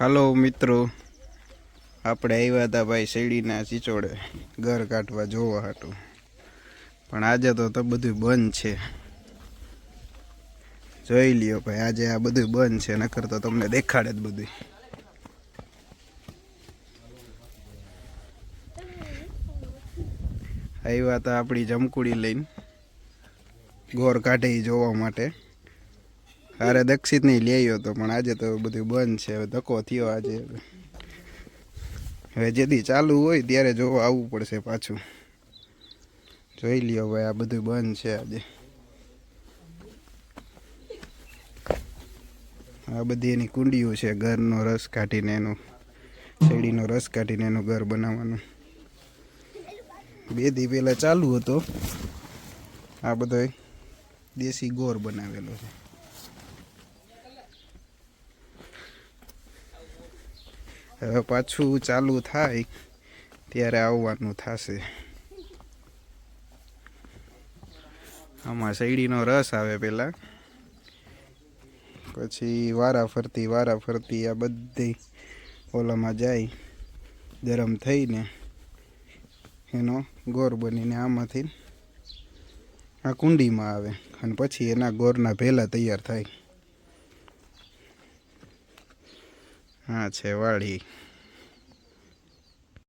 હાલો મિત્રો, આપણે આવ્યા હતા ભાઈ શેરડીના ચીચોડે ઘર કાઢવા જોવા હતું. પણ આજે તો તો બધું બંધ છે. જોઈ લ્યો ભાઈ, આજે આ બધું બંધ છે, નકર તો તમને દેખાડે જ બધું. આવ્યા હતા આપણી જમકુડી લઈને ગોર કાઢે જોવા માટે. અરે દક્ષિત નહીં આવ્યો હતો પણ આજે તો બધું બંધ છે, હવે ધક્કો થયો આજે. હવે જેથી ચાલુ હોય ત્યારે જોવા, આવવું પડશે પાછું. જોઈ લ્યો ભાઈ, આ બધું બંધ છે આજે. આ બધી એની કુંડીઓ છે, ઘરનો રસ કાઢીને એનું, શેરડીનો રસ કાઢીને એનું ઘર બનાવવાનું. બે દી પહેલાં ચાલુ હતો. આ બધો દેશી ગોર બનાવેલો છે. હવે પાછું ચાલુ થાય, ત્યારે આવવાનું થશે. આમાં શેરડીનો રસ આવે પહેલાં પછી વારા ફરતી વારા ફરતી આ બધી ઓલામાં જાય, ગરમ થઈને એનો ગોર બનીને આમાંથી આ કુંડીમાં આવે. અને પછી એના ગોરના ભેલા તૈયાર થાય. હા છે વાળી